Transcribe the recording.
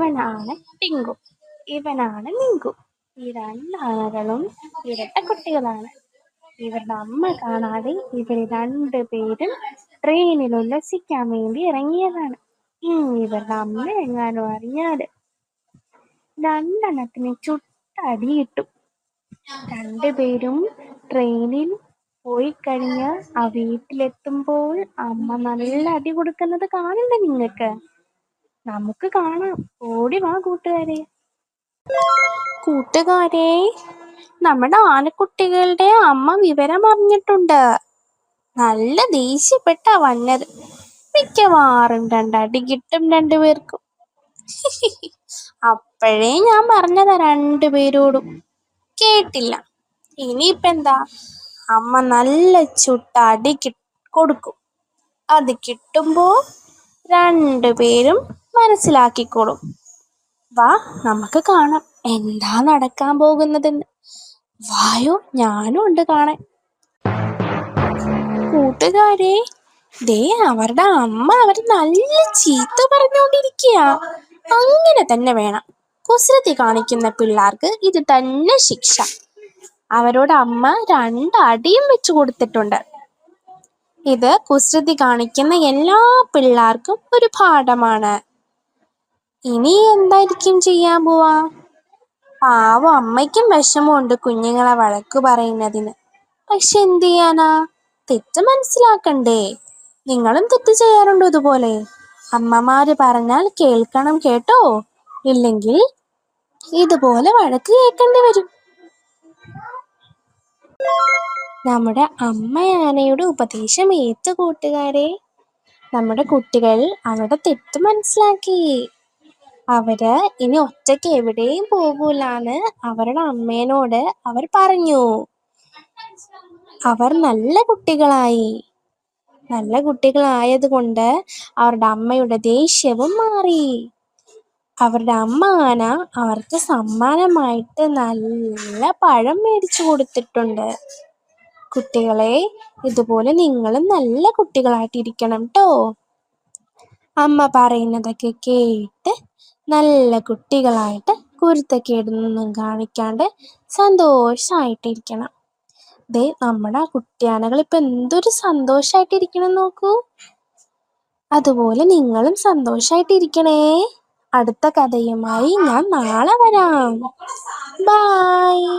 ഇവനാണ് ടിങ്കു. ഇവനാണ് നിങ്കു. ഈ രണ്ടാളുകളും ഇരട്ട കുട്ടികളാണ്. ഇവരുടെ അമ്മ കാണാതെ ഇവർ രണ്ടുപേരും ട്രെയിനിൽ ഉല്ലസിക്കാൻ വേണ്ടി ഇറങ്ങിയതാണ്. ഇവരുടെ അമ്മ എങ്ങാനും അറിഞ്ഞാൽ രണ്ടെണ്ണത്തിന് ചുട്ടടി കിട്ടും രണ്ടുപേരും ട്രെയിനിൽ പോയി കഴിഞ്ഞ് ആ വീട്ടിലെത്തുമ്പോൾ അമ്മ നല്ല അടി കൊടുക്കുന്നത് കാണണ്ടേ നിങ്ങക്ക് നമുക്ക് കാണാം. ഓടി വാ കൂട്ടുകാരെ. കൂട്ടുകാരെ നമ്മുടെ ആനക്കുട്ടികളുടെ അമ്മ വിവരം അറിഞ്ഞിട്ടുണ്ട് നല്ല ദേഷ്യപ്പെട്ട വന്നത് മിക്കവാറും രണ്ടടി കിട്ടും രണ്ടുപേർക്കും അപ്പോഴേ ഞാൻ പറഞ്ഞതാ രണ്ടുപേരോടും കേട്ടില്ല. ഇനിയിപ്പ എന്താ? അമ്മ നല്ല ചുട്ട അടി കൊടുക്കും. അത് കിട്ടുമ്പോ രണ്ടുപേരും മനസ്സിലാക്കിക്കോളും. വാ നമുക്ക് കാണാം. എന്താ നടക്കാൻ പോകുന്നതെന്ന്. വായോ ഞാനും ഉണ്ട് കാണാൻ. കൂട്ടുകാരെ ദേ അവരുടെ അമ്മ അവർ നല്ല ചീത്ത പറഞ്ഞുകൊണ്ടിരിക്കുക അങ്ങനെ തന്നെ വേണം. കുസൃതി കാണിക്കുന്ന പിള്ളേർക്ക് ഇത് തന്നെ ശിക്ഷ. അവരോട് അമ്മ രണ്ടടിയും വെച്ചു കൊടുത്തിട്ടുണ്ട്. ഇത് കുസൃതി കാണിക്കുന്ന എല്ലാ പിള്ളേർക്കും ഒരു പാഠമാണ്. ഇനി എന്തായിരിക്കും ചെയ്യാൻ പോവാ? പാവം അമ്മയ്ക്കും വിഷമമുണ്ട് കുഞ്ഞുങ്ങളെ വഴക്കു പറയുന്നതിന്. പക്ഷെ എന്ത് ചെയ്യാനാ? തെറ്റ് മനസ്സിലാക്കണ്ടേ? നിങ്ങളും തെറ്റ് ചെയ്യാറുണ്ടോ ഇതുപോലെ? അമ്മമാര് പറഞ്ഞാൽ കേൾക്കണം കേട്ടോ? ഇല്ലെങ്കിൽ ഇതുപോലെ വഴക്ക് കേൾക്കേണ്ടി വരും. നമ്മുടെ അമ്മയാനയുടെ ഉപദേശം ഏറ്റ കൂട്ടുകാരെ നമ്മുടെ കുട്ടികൾ അവരുടെ തെറ്റ് മനസ്സിലാക്കി. അവർ ഇനി ഒറ്റയ്ക്ക് എവിടെയും പോകൂലാന്ന് അവരുടെ അമ്മേനോട് അവർ പറഞ്ഞു. അവർ നല്ല കുട്ടികളായി. നല്ല കുട്ടികളായതുകൊണ്ട് അവരുടെ അമ്മയുടെ ദേഷ്യവും മാറി. അവരുടെ അമ്മ ആന അവർക്ക് സമ്മാനമായിട്ട് നല്ല പഴം മേടിച്ചു കൊടുത്തിട്ടുണ്ട്. കുട്ടികളെ ഇതുപോലെ നിങ്ങളും നല്ല കുട്ടികളായിട്ടിരിക്കണം കേട്ടോ അമ്മ പറയുന്നതൊക്കെ കേട്ട് നല്ല കുട്ടികളായിട്ട് കുരുത്തക്കേടൊന്നും കാണിക്കാണ്ട് സന്തോഷമായിട്ടിരിക്കണം ദേ നമ്മുടെ ആ കുട്ടിയാനകൾ ഇപ്പൊ എന്തൊരു സന്തോഷമായിട്ടിരിക്കണം നോക്കൂ. അതുപോലെ നിങ്ങളും സന്തോഷമായിട്ടിരിക്കണേ അടുത്ത കഥയുമായി ഞാൻ നാളെ വരാം. ബായ്